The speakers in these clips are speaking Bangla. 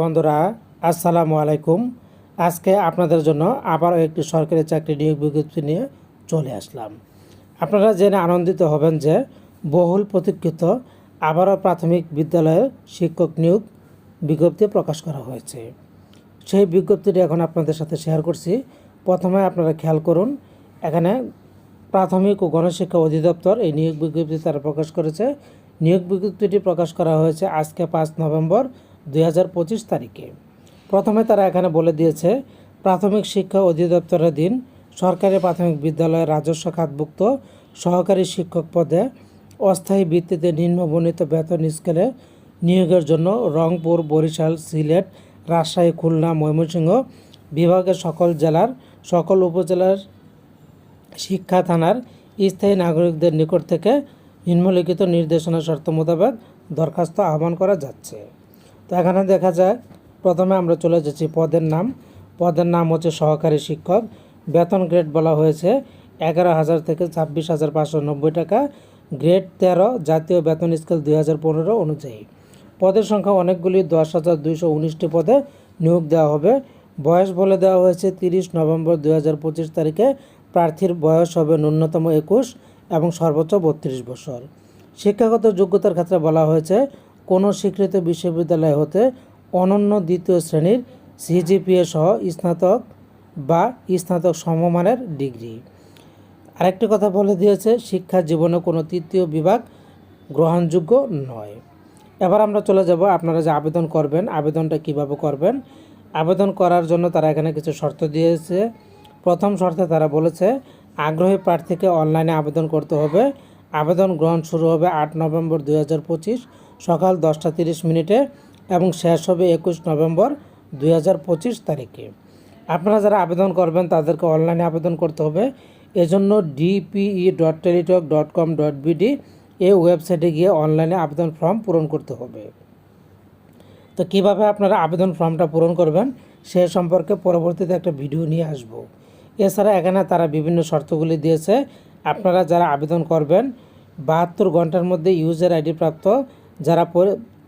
বন্ধুরা, আসসালামু আলাইকুম। আজকে আপনাদের জন্য আবারও একটি সরকারি চাকরি নিয়োগ বিজ্ঞপ্তি নিয়ে চলে আসলাম। আপনারা জেনে আনন্দিত হবেন যে বহুল প্রতীক্ষিত আবারও প্রাথমিক বিদ্যালয়ের শিক্ষক নিয়োগ বিজ্ঞপ্তি প্রকাশ করা হয়েছে। সেই বিজ্ঞপ্তিটি এখন আপনাদের সাথে শেয়ার করছি। প্রথমে আপনারা খেয়াল করুন, এখানে প্রাথমিক ও গণশিক্ষা অধিদপ্তর এই নিয়োগ বিজ্ঞপ্তি তারা প্রকাশ করেছে। নিয়োগ বিজ্ঞপ্তিটি প্রকাশ করা হয়েছে আজকে পাঁচ নভেম্বর দুই হাজার পঁচিশ তারিখে। প্রথমে তারা এখানে বলে দিয়েছে, প্রাথমিক শিক্ষা অধিদপ্তরাধীন সরকারি প্রাথমিক বিদ্যালয়ের রাজস্ব খাতভুক্ত সহকারী শিক্ষক পদে অস্থায়ী ভিত্তিতে নিম্নবর্ণিত বেতন স্কেলে নিয়োগের জন্য রংপুর, বরিশাল, সিলেট, রাজশাহী, খুলনা, ময়মনসিংহ বিভাগের সকল জেলার সকল উপজেলার শিক্ষা থানার স্থায়ী নাগরিকদের নিকট থেকে নিম্নলিখিত নির্দেশনা শর্ত মোতাবেক দরখাস্ত আহ্বান করা যাচ্ছে। তো এখানে দেখা যায়, প্রথমে আমরা চলে যাচ্ছি পদের নাম। পদের নাম হচ্ছে সহকারী শিক্ষক। বেতন গ্রেড বলা হয়েছে এগারো হাজার থেকে ছাব্বিশ হাজার পাঁচশো নব্বই টাকা। গ্রেড তেরো, জাতীয় বেতন স্কেল দুই হাজার পনেরো অনুযায়ী। পদের সংখ্যা অনেকগুলি, দশ হাজার দুইশো উনিশটি পদে নিয়োগ দেওয়া হবে। বয়স বলে দেওয়া হয়েছে তিরিশ নভেম্বর দুই হাজার পঁচিশ তারিখে। প্রার্থীর বয়স হবে ন্যূনতম একুশ এবং সর্বোচ্চ বত্রিশ বছর। শিক্ষাগত যোগ্যতার ক্ষেত্রে বলা হয়েছে কোনো স্বীকৃত বিশ্ববিদ্যালয় হতে অনন্য দ্বিতীয় শ্রেণির সিজিপিএ সহ স্নাতক বা স্নাতক সমমানের ডিগ্রি। আরেকটি কথা বলে দিয়েছে, শিক্ষা জীবনে কোনো তৃতীয় বিভাগ গ্রহণযোগ্য নয়। এবার আমরা চলে যাব আপনারা যে আবেদন করবেন, আবেদনটা কীভাবে করবেন। আবেদন করার জন্য তারা এখানে কিছু শর্ত দিয়েছে। প্রথম শর্তে তারা বলেছে, আগ্রহী প্রার্থীকে অনলাইনে আবেদন করতে হবে। আবেদন গ্রহণ শুরু হবে আট নভেম্বর দু হাজার পঁচিশ। সকাল দশটা তিরিশ মিনিটে এবং শেষ হবে একুশ নভেম্বর দুই হাজার পঁচিশ তারিখে। আপনারা যারা আবেদন করবেন, তাদেরকে অনলাইনে আবেদন করতে হবে। এজন্য DPE dot Teletalk dot com dot BD এই ওয়েবসাইটে গিয়ে অনলাইনে আবেদন ফর্ম পূরণ করতে হবে। তো কীভাবে আপনারা আবেদন ফর্মটা পূরণ করবেন, সে সম্পর্কে পরবর্তীতে একটা ভিডিও নিয়ে আসব। এছাড়া এখানে তারা বিভিন্ন শর্তগুলি দিয়েছে। আপনারা যারা আবেদন করবেন, বাহাত্তর ঘণ্টার মধ্যে ইউজার আইডি প্রাপ্ত যারা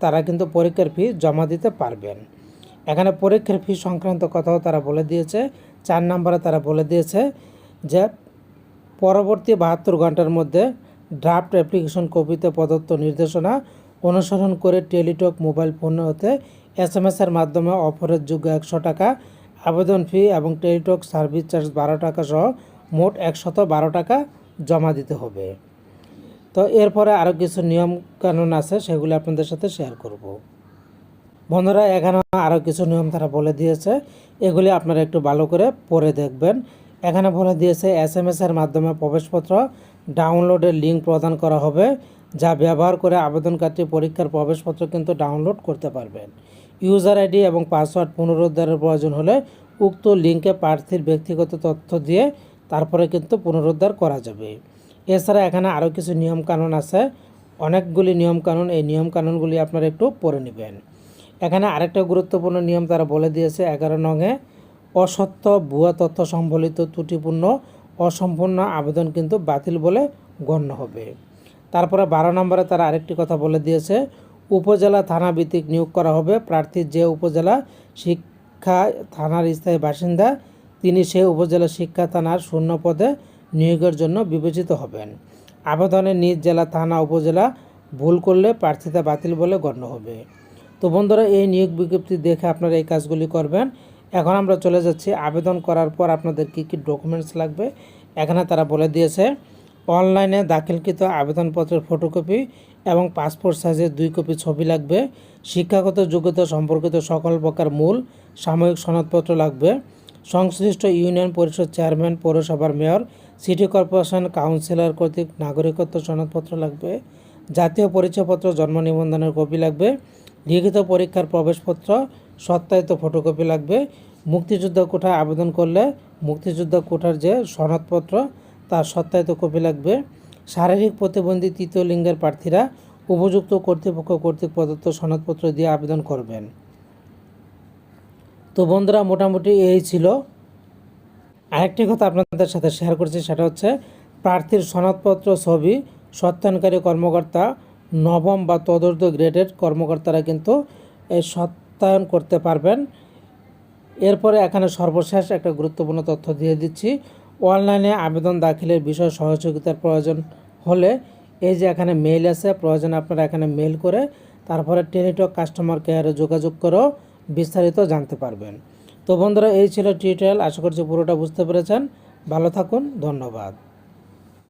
তারা কিন্তু পরীক্ষার ফি জমা দিতে পারবেন। এখানে পরীক্ষার ফি সংক্রান্ত কথাও তারা বলে দিয়েছে। চার নম্বরে তারা বলে দিয়েছে যে, পরবর্তী বাহাত্তর ঘণ্টার মধ্যে ড্রাফট অ্যাপ্লিকেশন কপিতে প্রদত্ত নির্দেশনা অনুসরণ করে টেলিটক মোবাইল ফোন হতে এস এম এসের মাধ্যমে অফারের যোগ্য একশো টাকা, আবেদন ফি এবং টেলিটক সার্ভিস চার্জ বারো টাকা সহ মোট একশত বারো টাকা জমা দিতে হবে। তো এরপরে আরও কিছু নিয়ম কানুন আছে, সেগুলি আপনাদের সাথে শেয়ার করব। বন্ধুরা এখানে আরও কিছু নিয়ম তারা বলে দিয়েছে। এগুলি আপনারা একটু ভালো করে পড়ে দেখবেন। এখানে বলে দিয়েছে এস এম এর মাধ্যমে প্রবেশপত্র ডাউনলোডের লিঙ্ক প্রদান করা হবে, যা ব্যবহার করে আবেদনকারী পরীক্ষার প্রবেশপত্র কিন্তু ডাউনলোড করতে পারবেন। ইউজার আইডি এবং পাসওয়ার্ড পুনরুদ্ধারের প্রয়োজন হলে উক্ত লিঙ্কে প্রার্থীর ব্যক্তিগত তথ্য দিয়ে তারপরে কিন্তু পুনরুদ্ধার করা যাবে। এছাড়া এখানে আরও কিছু নিয়মকানুন আছে। অনেকগুলি নিয়মকানুন, এই নিয়মকানুনগুলি আপনারা একটু পড়ে নেবেন। এখানে আরেকটা গুরুত্বপূর্ণ নিয়ম তারা বলে দিয়েছে, এগারো নঙে অসত্য ভুয়া তথ্য সম্বলিত ত্রুটিপূর্ণ, অসম্পূর্ণ আবেদন কিন্তু বাতিল বলে গণ্য হবে। তারপরে বারো নম্বরে তারা আরেকটি কথা বলে দিয়েছে, উপজেলা থানা ভিত্তিক নিয়োগ করা হবে। প্রার্থী যে উপজেলা শিক্ষা থানার স্থায়ী বাসিন্দা, তিনি সেই উপজেলা শিক্ষা থানার শূন্য পদে নিয়োগের জন্য বিবেচিত হবেন। আবেদনে নিজ জেলা, থানা, উপজেলা ভুল করলে প্রার্থিতা বাতিল বলে গণ্য হবে। তো বন্ধুরা, এই নিয়োগ বিজ্ঞপ্তি দেখে আপনারা এই কাজগুলি করবেন। এখন আমরা চলে যাচ্ছি। আবেদন করার পর আপনাদের কী কী ডকুমেন্টস লাগবে? এখানে তারা বলে দিয়েছে, অনলাইনে দাখিলকৃত আবেদনপত্রের ফটোকপি এবং পাসপোর্ট সাইজের দুই কপি ছবি লাগবে। শিক্ষাগত যোগ্যতা সম্পর্কিত সকল প্রকার মূল সাময়িক সনদপত্র লাগবে। সংশ্লিষ্ট ইউনিয়ন পরিষদ চেয়ারম্যান, পৌরসভার মেয়র সিটি কর্পোরেশন কাউন্সিলর কর্তৃক নাগরিকত্ব সনদপত্র লাগবে, জাতীয় পরিচয়পত্র, জন্ম নিবন্ধনের কপি লাগবে, লিখিত পরীক্ষার প্রবেশপত্র, সত্যায়িত ফটোকপি লাগবে, মুক্তিযোদ্ধা কোঠায় আবেদন করলে মুক্তিযোদ্ধা কোঠার যে সনদপত্র, তার সত্যায়িত কপি লাগবে। শারীরিক প্রতিবন্ধী তৃতীয় লিঙ্গের প্রার্থীরা উপযুক্ত কর্তৃপক্ষ কর্তৃক প্রদত্ত সনদপত্র দিয়ে আবেদন করবেন। তো বন্ধুরা, মোটামুটি এই ছিল আরেকটি কথা আপনাদের সাথে শেয়ার করছি, সেটা হচ্ছে প্রার্থীর সনদপত্র, ছবি সত্যায়নকারী কর্মকর্তা, নবম বা তদর্থ গ্রেডের কর্মকর্তারা কিন্তু এই সৎ প্রত্যায়ন করতে পারবেন। এরপরে এখানে সর্বশেষ একটা গুরুত্বপূর্ণ তথ্য দিয়ে দিচ্ছি। অনলাইনে আবেদন দাখিলের বিষয়ে সহযোগিতার প্রয়োজন হলে এই যে এখানে মেইল আছে, প্রয়োজন আপনারা এখানে মেইল করে তারপরে টেলিটক কাস্টমার কেয়ারে যোগাযোগ করেও বিস্তারিত জানতে পারবেন। তো বন্ধুরা এই ছিল টিউটোরিয়াল আশা করছি পুরোটা বুঝতে পেরেছেন। ভালো থাকুন ধন্যবাদ।